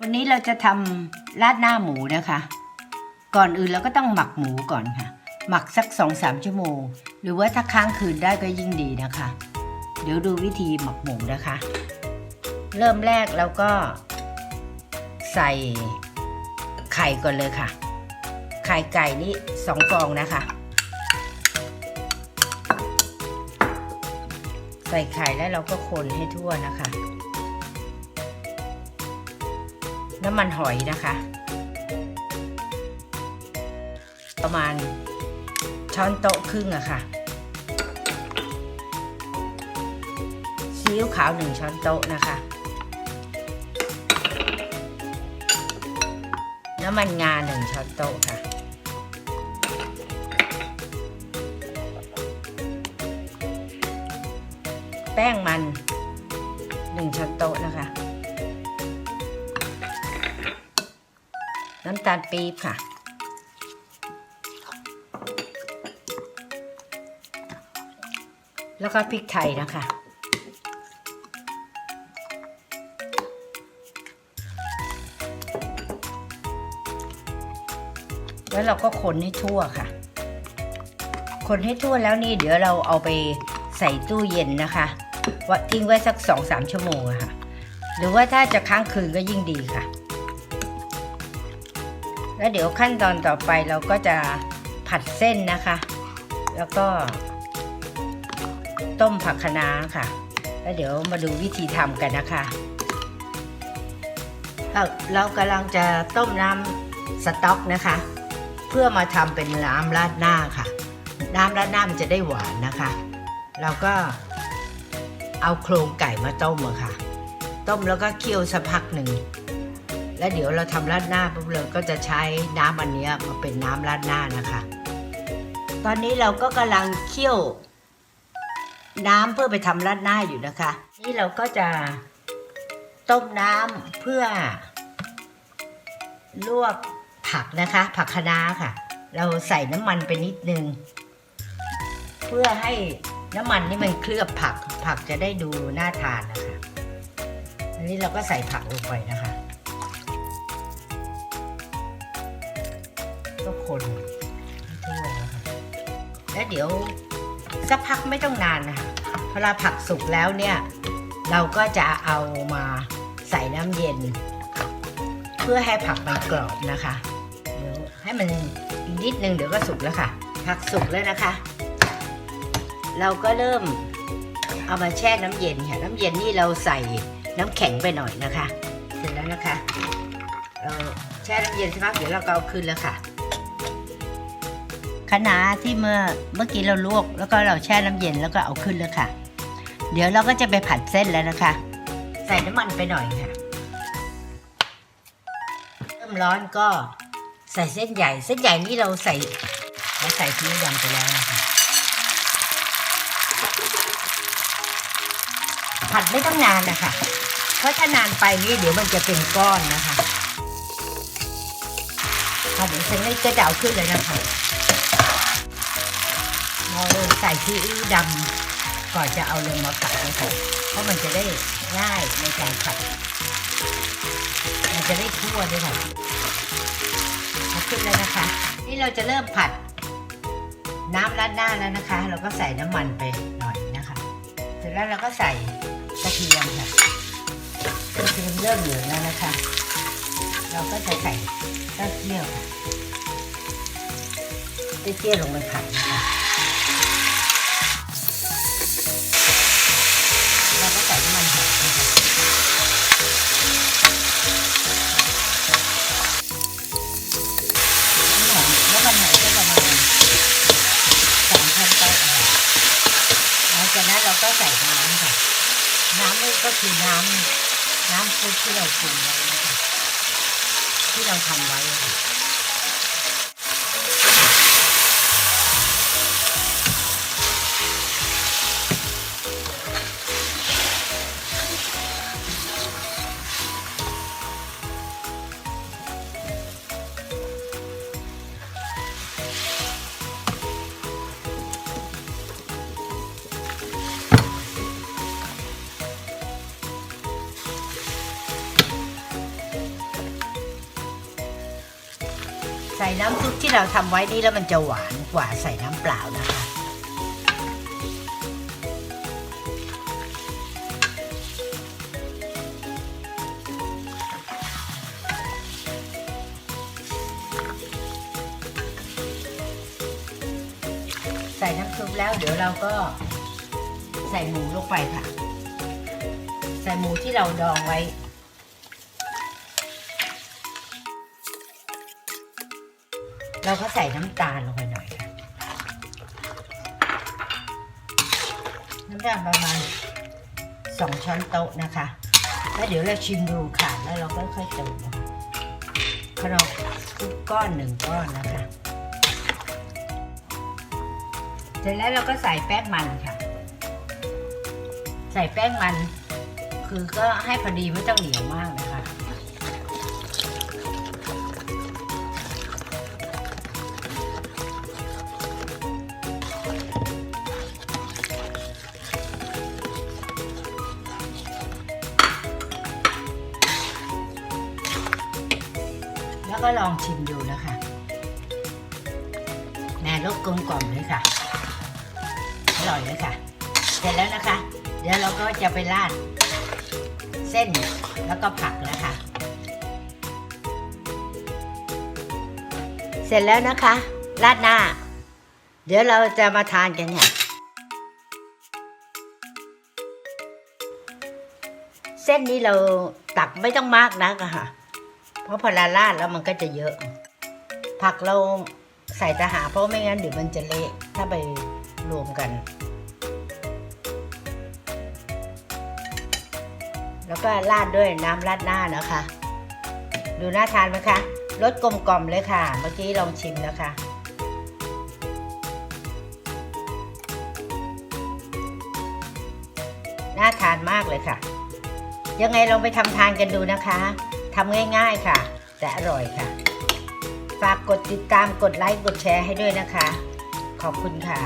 วันนี้เราจะทำราดหน้าหมูนะคะ ก่อนอื่นเราก็ต้องหมักหมูก่อนค่ะ หมักสักสองสามชั่วโมง หรือว่าถ้าค้างคืนได้ก็ยิ่งดีนะคะ เดี๋ยวดูวิธีหมักหมูนะคะ เริ่มแรกเราก็ใส่ไข่ก่อนเลยค่ะ ไข่ไก่นี่สองฟองนะคะ ใส่ไข่แล้วเราก็คนให้ทั่วนะคะ น้ำมันหอยนะคะ ประมาณช้อนโต๊ะครึ่งอะค่ะซีอิ๊วขาวหนึ่งช้อนโต๊ะนะคะ น้ำมันงาหนึ่งช้อนโต๊ะค่ะ ป้งมันหนึ่งช้อนโต๊ะนะคะ น้ำตาลปี๊บค่ะ แล้วก็พริกไทยนะคะ แล้วเราก็คนให้ทั่วค่ะ คนให้ทั่วแล้วนี่เดี๋ยวเราเอาไปใส่ตู้เย็นนะคะ ว่าทิ้งไว้สักสองสามชั่วโมงอะค่ะ หรือว่าถ้าจะค้างคืนก็ยิ่งดีค่ะ แล้วเดี๋ยวขั้นตอนต่อไปเราก็จะผัดเส้นนะคะ แล้วก็ต้มผักคะน้าค่ะ แล้วเดี๋ยวมาดูวิธีทำกันนะคะ เราเรากำลังจะต้มน้ำสต๊อกนะคะ เพื่อมาทำเป็นน้ำราดหน้าค่ะ น้ำราดหน้ามันจะได้หวานนะคะ เราก็ เอาโครงไก่มาต้มอะค่ะ ต้มแล้วก็เคี่ยวสักพักหนึ่ง แล้วเดี๋ยวเราทำราดหน้าปุ๊บเราก็จะใช้น้ำอันนี้มาเป็นน้ำราดหน้านะคะ ตอนนี้เราก็กำลังเคี่ยวน้ำเพื่อไปทำราดหน้าอยู่นะคะ นี่เราก็จะต้มน้ำเพื่อ ลวกผักนะคะ ผักคะน้าค่ะ เราใส่น้ำมันไปนิดนึง เพื่อให้ น้ำมันนี่มันเคลือบผัก ผักจะได้ดูน่าทานนะคะ อันนี้เราก็ใส่ผักลงไปนะคะ ก็คนให้ทั่วนะคะ แล้วเดี๋ยวสักพักไม่ต้องนานนะคะพอเราผักสุกแล้วเนี่ย เราก็จะเอามาใส่น้ำเย็น เพื่อให้ผักมันกรอบนะคะ เดี๋ยวให้มันนิดนึงเดี๋ยวก็สุกแล้วค่ะ ผักสุกแล้วนะคะ เราก็เริ่มเอามาแช่น้ำเย็นค่ะน้ำเย็นนี่เราใส่น้ำแข็งไปหน่อยนะคะ เสร็จแล้วนะคะเราแช่น้ำเย็นสักพักเดี๋ยวเราก็เอาขึ้นแล้วค่ะคะน้าที่เมื่อเมื่อกี้เราลวก แล้วก็เราแช่น้ำเย็นแล้วก็เอาขึ้นแล้วค่ะ เดี๋ยวเราก็จะไปผัดเส้นแล้วนะคะ ใส่น้ำมันไปหน่อยค่ะเริ่มร้อนก็ใส่เส้นใหญ่ เส้นใหญ่นี่เราใส่เราใส่ซีอิ๊วดำไปแล้วนะคะ ผัดไม่ต้องนานนะคะ เพราะถ้านานไปนี่เดี๋ยวมันจะเป็นก้อนนะคะค่ะเดี๋ยวฉันไม่ก็จะเอาขึ้นเลยนะคะเราใส่ซีอิ๊วดำก่อนจะเอาลงมาผัดนะคะเพราะมันจะได้ง่ายในการผัด มันจะได้ทั่วด้วยค่ะเอาขึ้นเลยนะคะ นี่เราจะเริ่มผัด น้ำราดหน้าแล้วนะคะ เราก็ใส่น้ำมันไปหน่อยนะคะ เสร็จแล้วเราก็ใส่ กระเทียมค่ะกระเทียมเริ่มเหลืองแล้วนะคะ เราก็จะใส่เต้าเจี้ยวค่ะเต้าเจี้ยวลงไปผัดนะคะเราก็ใส่น้ำมันหอยนะคะน้ำหอมน้ำมันหอยก็ประมาณสามพันโต๊ะอะค่ะหลังจากนั้นเราก็ใส่น้ำค่ะ ก็คือน้ำน้ำซุปที่เราปรุงไว้นะคะที่เราทำไว้ค่ะ ใส่น้ำซุปที่เราทำไว้นี่แล้วมันจะหวานกว่าใส่น้ำเปล่านะคะ ใส่น้ำซุปแล้วเดี๋ยวเราก็ใส่หมูลงไปค่ะ ใส่หมูที่เราดองไว้ เราก็ใส่น้ำตาลลงไปหน่อยค่ะน้ำตาลประมาณสองช้อนโต๊ะนะคะ แล้วเดี๋ยวเราชิมดูค่ะแล้วเราก็ค่อยเติมนะคะขนมทุกก้อนหนึ่งก้อนนะคะ เสร็จแล้วเราก็ใส่แป้งมันค่ะ ใส่แป้งมัน คือก็ให้พอดีไม่ต้องเหนียวมากนะ ก็ลองชิมดูนะคะแม่รสกลมกล่อมเลยค่ะ อร่อยเลยค่ะ เสร็จแล้วนะคะ เดี๋ยวเราก็จะไปราดเส้นแล้วก็ผักนะคะ เสร็จแล้วนะคะ ราดหน้า เดี๋ยวเราจะมาทานกันค่ะ เส้นนี้เราตักไม่ต้องมากนักอะค่ะ เพราะพอเราราดแล้วมันก็จะเยอะ ผักเราใส่ตะหาเพราะไม่งั้นเดี๋ยวมันจะเละถ้าไปรวมกัน แล้วก็ราดด้วยน้ำราดหน้านะคะ ดูน่าทานไหมคะรสกลมกล่อมเลยค่ะ เมื่อกี้ลองชิมแล้วค่ะน่าทานมากเลยค่ะ ยังไงลองไปทำทานกันดูนะคะ ทำง่ายๆค่ะ แต่อร่อยค่ะ ฝากกดติดตามกดไลค์กดแชร์ให้ด้วยนะคะ ขอบคุณค่ะ